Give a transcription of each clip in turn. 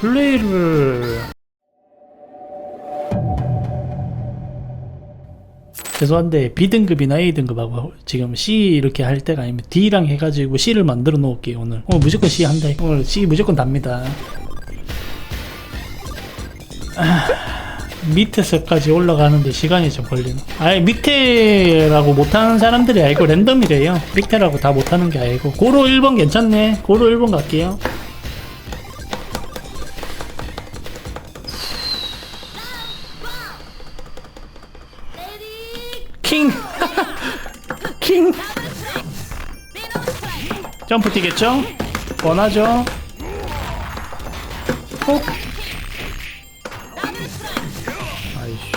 플레이를 죄송한데 B등급이나 A등급하고 지금 C 이렇게 할 때가 아니면 D랑 해가지고 C를 만들어 놓을게요 오늘. 오늘 무조건 C 한다. 오늘 C 무조건 답니다. 아, 밑에서까지 올라가는데 시간이 좀 걸리네. 아예 밑에라고 못하는 사람들이 아니고 랜덤이래요. 밑에라고 다 못하는 게 아니고. 고로 1번 괜찮네. 고로 1번 갈게요 점프 뛰겠죠? 원하죠? 콕! 아이씨.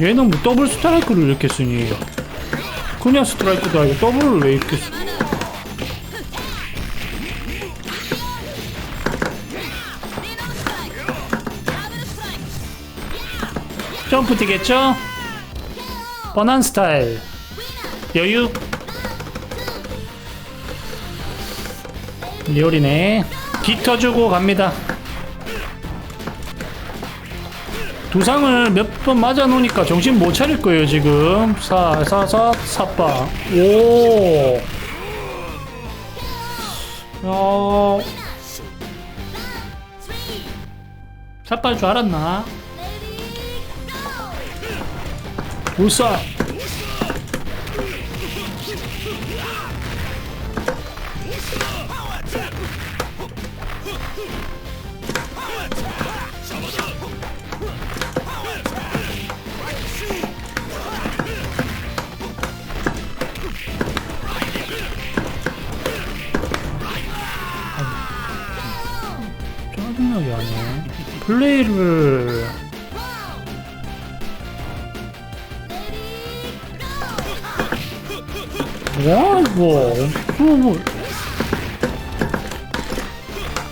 얘는 뭐 더블 스트라이크를 이렇게 쓰니? 그냥 스트라이크도 아니고 더블을 왜 이렇게 쓰? 점프 뛰겠죠? 뻔한 스타일. 여유. 리얼이네. 뒤터주고 갑니다. 두상을 몇 번 맞아 놓으니까 정신 못 차릴 거예요 지금. 사 사 사 사빠. 오. 어... 사빠일 줄 알았나? 짜증나게 하네. 플레이를 뭐야 이거 이거 뭐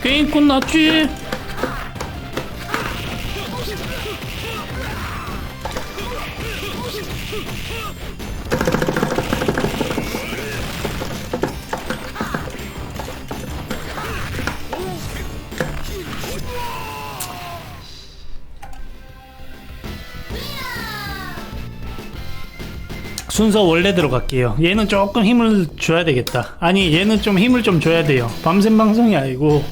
게임 끝났지? 순서 원래대로 갈게요. 얘는 조금 힘을 줘야 되겠다. 아니, 얘는 좀 힘을 좀 줘야 돼요. 밤샘 방송이 아니고,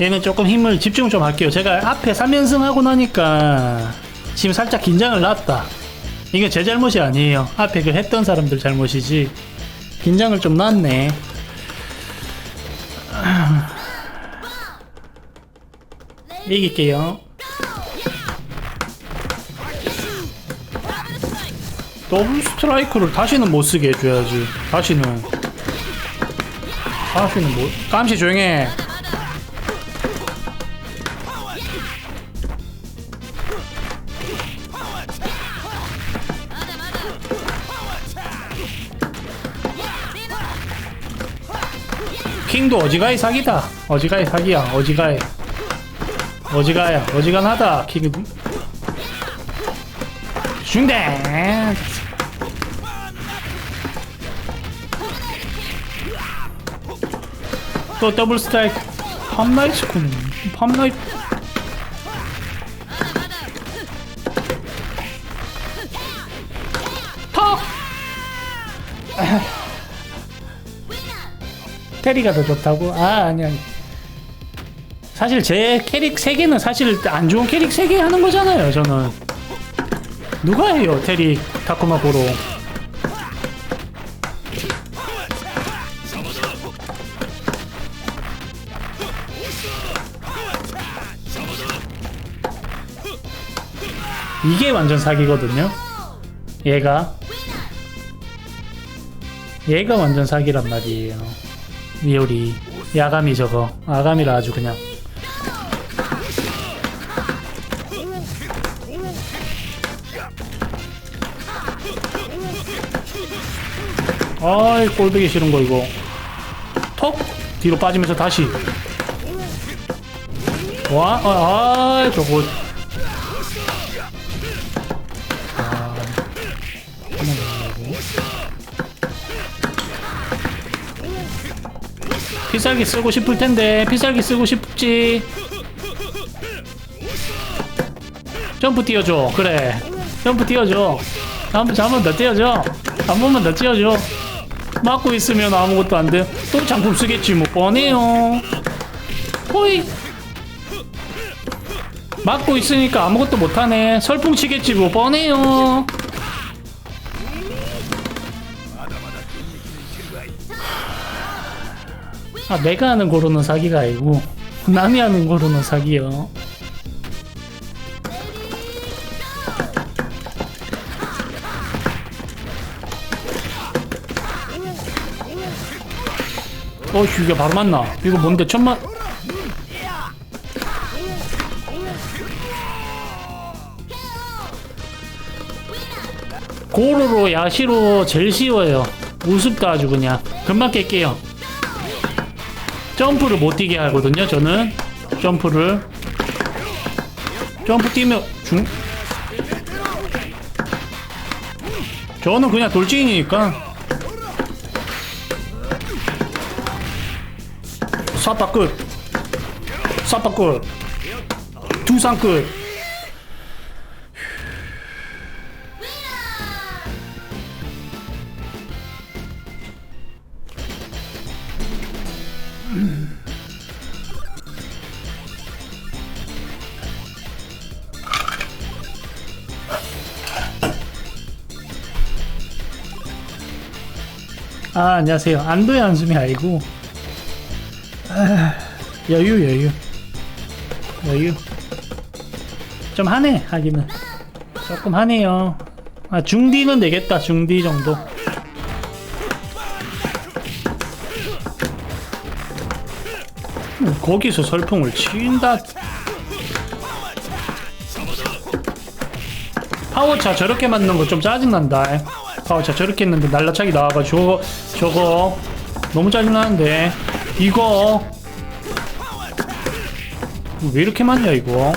얘는 조금 힘을 집중 좀 할게요. 제가 앞에 3연승 하고 나니까, 지금 살짝 긴장을 놨다. 이게 제 잘못이 아니에요. 앞에 그 했던 사람들 잘못이지. 긴장을 좀 놨네. 이길게요. 더블 스트라이크를 다시는 못 쓰게 해줘야지. 다시는. 다시는 못. 깜시 조용해. 킹도 어지가이 사기다. 어지가이 사기야. 어지가이. 어지가야. 어지간하다. 킹. 중대. 또 더블 스트라이크. 팜나이트군 팜나이트 턱 테리가 더 좋다고? 아 아니 아니 사실 제 캐릭 3개는 사실 안 좋은 캐릭 3개 하는 거잖아요 저는 누가 해요 테리 타쿠마 보로 이게 완전 사기거든요. 얘가? 얘가 완전 사기란 말이에요. 리오리. 야감이 저거. 아감이라 아주 그냥 아이 꼴보기 싫은 거 이거. 톡! 뒤로 빠지면서 다시. 와 아, 아이 저거. 아, 피살기 쓰고 싶을 텐데 피살기 쓰고 싶지. 점프 띄워줘. 그래. 점프 띄워줘. 한, 한 번더 띄워줘. 한 번만 더 띄워줘. 막고 있으면 아무것도 안돼또 장품 쓰겠지 뭐. 뻔해요. 호이. 막고 있으니까 아무것도 못하네. 설풍 치겠지 뭐. 뻔해요. 아 내가 하는 고로는 사기가 아니고 남이 하는 고로는 사기요 어휴 이게 바로 맞나? 이거 뭔데? 천만. 고로로 야시로 제일 쉬워요. 우습다 아주 그냥. 금방 깰게요. 점프를 못 뛰게 하거든요 저는. 점프를. 점프 뛰면 중. 저는 그냥 돌진이니까 사파 끝 사파 끝 두상 끝 아 안녕하세요. 안도의 한숨이 아니고 아, 여유 여유. 여유. 좀 하네 하기는. 조금 하네요. 아 중디는 되겠다 중디 정도. 음, 거기서 설풍을 친다. 파워차 저렇게 맞는 거 좀 짜증난다. 파워차 저렇게 했는데 날라차기 나와가지고 저거 너무 짜증나는데. 이거 왜 이렇게 맞냐 이거?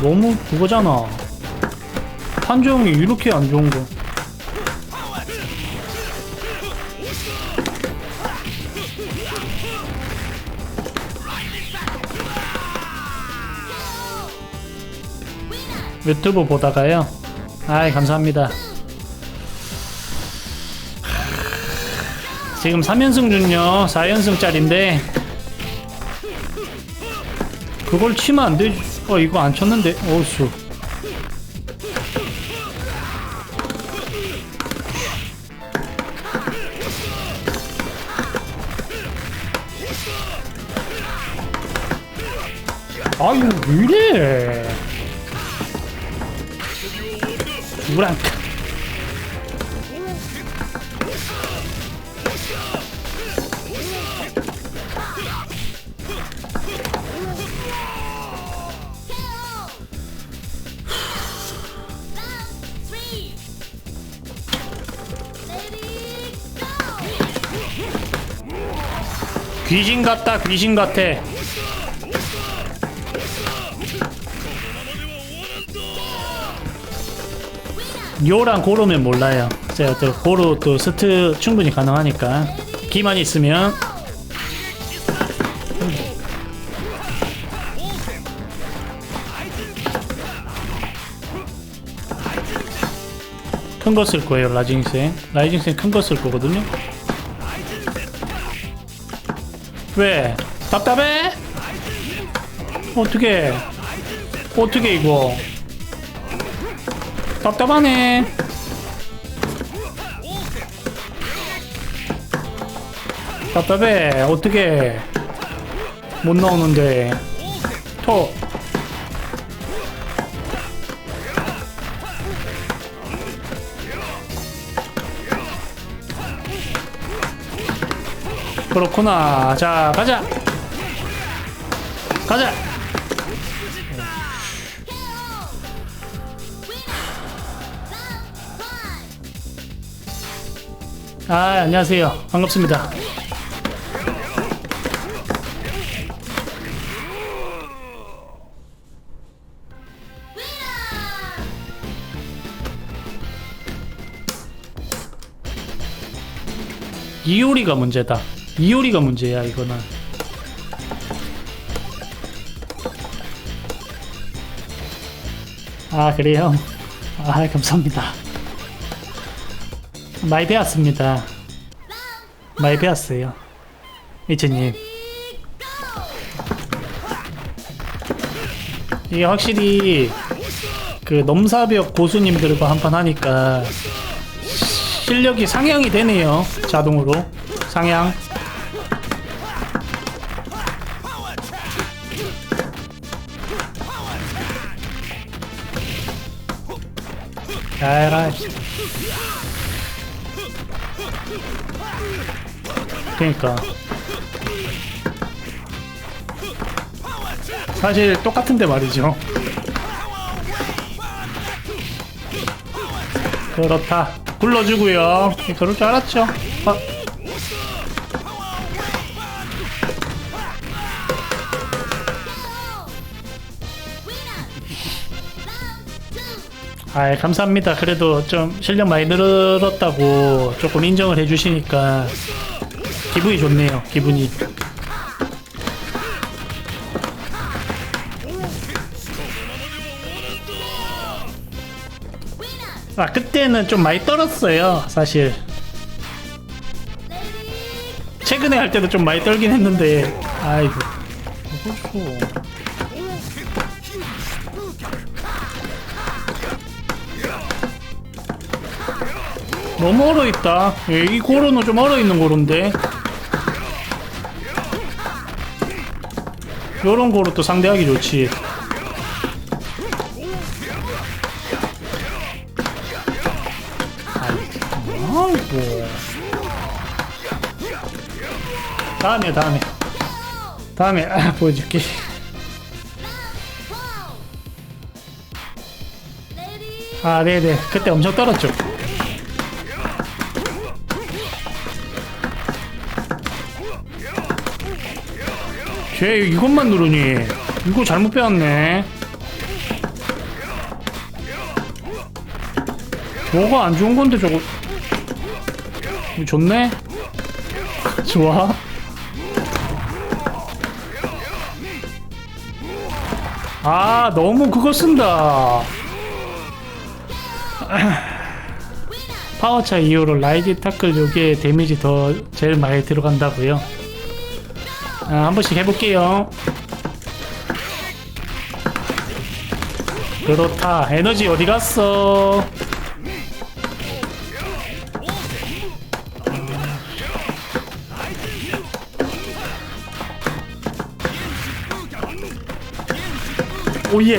너무 그거잖아. 판정이 이렇게 안 좋은 거. 유튜브 보다가요? 아이 감사합니다. 지금 3연승 중요. 4연승짜리인데 그걸 치면 안 되지. 어 이거 안 쳤는데. 어수. 아유 왜 이래? 누구랑 귀신 같다 귀신 같아. 요랑 고로면 몰라요. 제가 또 고로 또 스트 충분히 가능하니까. 기만 있으면. 큰 거 쓸 거예요 라이징생. 라이징생 큰 거 쓸 거거든요 왜? 답답해? 어떻게? 어떻게 이거? 답답하네. 답답해. 어떻게? 못 나오는데. 톡. 그렇구나. 자, 가자. 가자. 아, 안녕하세요. 반갑습니다. 이효리가 문제다. 이효리가 문제야 이거는. 아 그래요? 아 감사합니다. 많이 배웠습니다. 많이 배웠어요. 이천님. 이게 확실히 그 넘사벽 고수님들과 한판 하니까 실력이 상향이 되네요. 자동으로 상향. 야라. 그러니까 사실 똑같은데 말이죠. 그렇다. 굴러주고요. 그럴 줄 알았죠. 아, 아이, 감사합니다. 그래도 좀 실력 많이 늘었다고 조금 인정을 해주시니까 기분이 좋네요. 기분이. 아, 그때는 좀 많이 떨었어요. 사실. 최근에 할 때도 좀 많이 떨긴 했는데, 아이고. 너무 얼어 있다. 예, 이 고로는 좀 얼어 있는 고로인데. 요런 고로 또 상대하기 좋지. 아이고. 다음에 다음에 다음에 아, 보여줄게. 아 네네 그때 엄청 떨었죠. 쟤 이것만 누르니. 이거 잘못 빼왔네. 뭐가 안 좋은 건데 저거. 좋네? 좋아? 아 너무 그거 쓴다. 파워차 이후로 라이지 타클 요게 데미지 더 제일 많이 들어간다고요 아, 한 번씩 해볼게요 그렇다 에너지 어디 갔어 오예.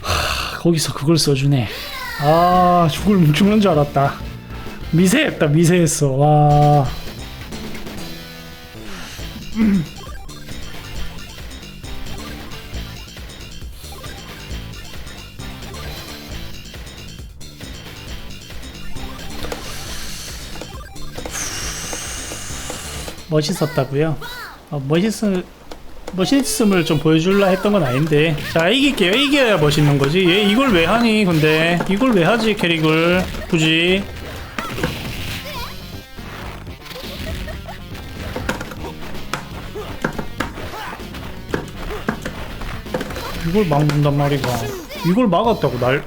하, 거기서 그걸 써주네. 아 죽을 죽는 줄 알았다. 미세했다 미세했어. 와. 음. 멋있었다고요? 어, 멋있음 멋있음을 좀 보여줄라 했던 건 아닌데 자 이길게요 이겨야 멋있는 거지 얘 이걸 왜 하니 근데 이걸 왜 하지 캐릭을 굳이 이걸 막는단 말이가 이걸 막았다고 날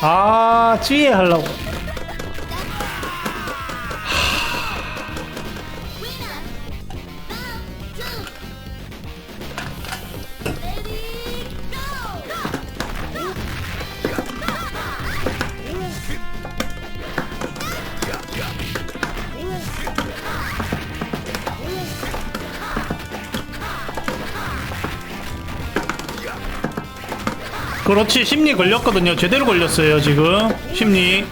아, 찌에 하려고. 그렇지 심리 걸렸거든요. 제대로 걸렸어요 지금. 심리.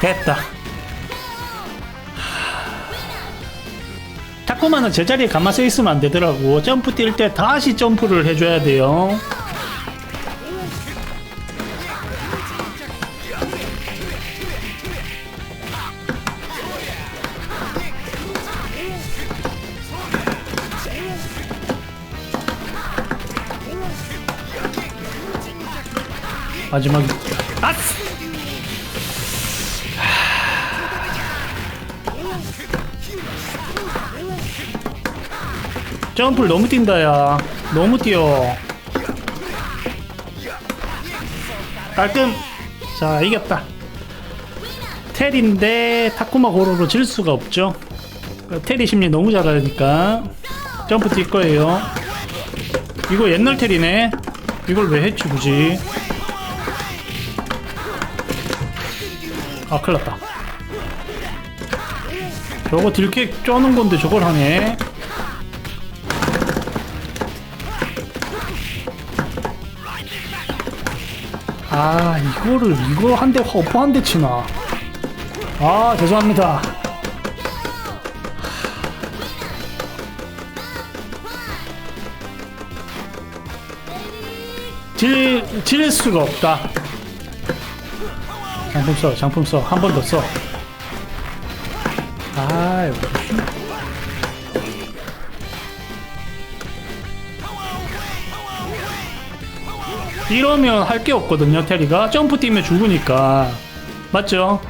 됐다. 자꾸만은 제자리에 가만 서 있으면 안 되더라고. 점프 뛸 때 다시 점프를 해줘야 돼요 마지막 아스 점프를 너무 뛴다 야. 너무 뛰어. 깔끔. 자 이겼다. 텔인데 타쿠마 고로로 질 수가 없죠. 텔이 심리 너무 잘하니까 점프 뛸 거예요. 이거 옛날 텔이네. 이걸 왜 했지 굳이 아 큰일났다. 저거 딜캐 쩌는 건데 저걸 하네. 아 이거를 이거 한대 허프 한대 치나. 아 죄송합니다. 질, 질 수가 없다 장품 써 장품 써 한 번 더 써. 아유 이러면 할 게 없거든요 테리가. 점프 뛰면 죽으니까. 맞죠?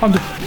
안 돼.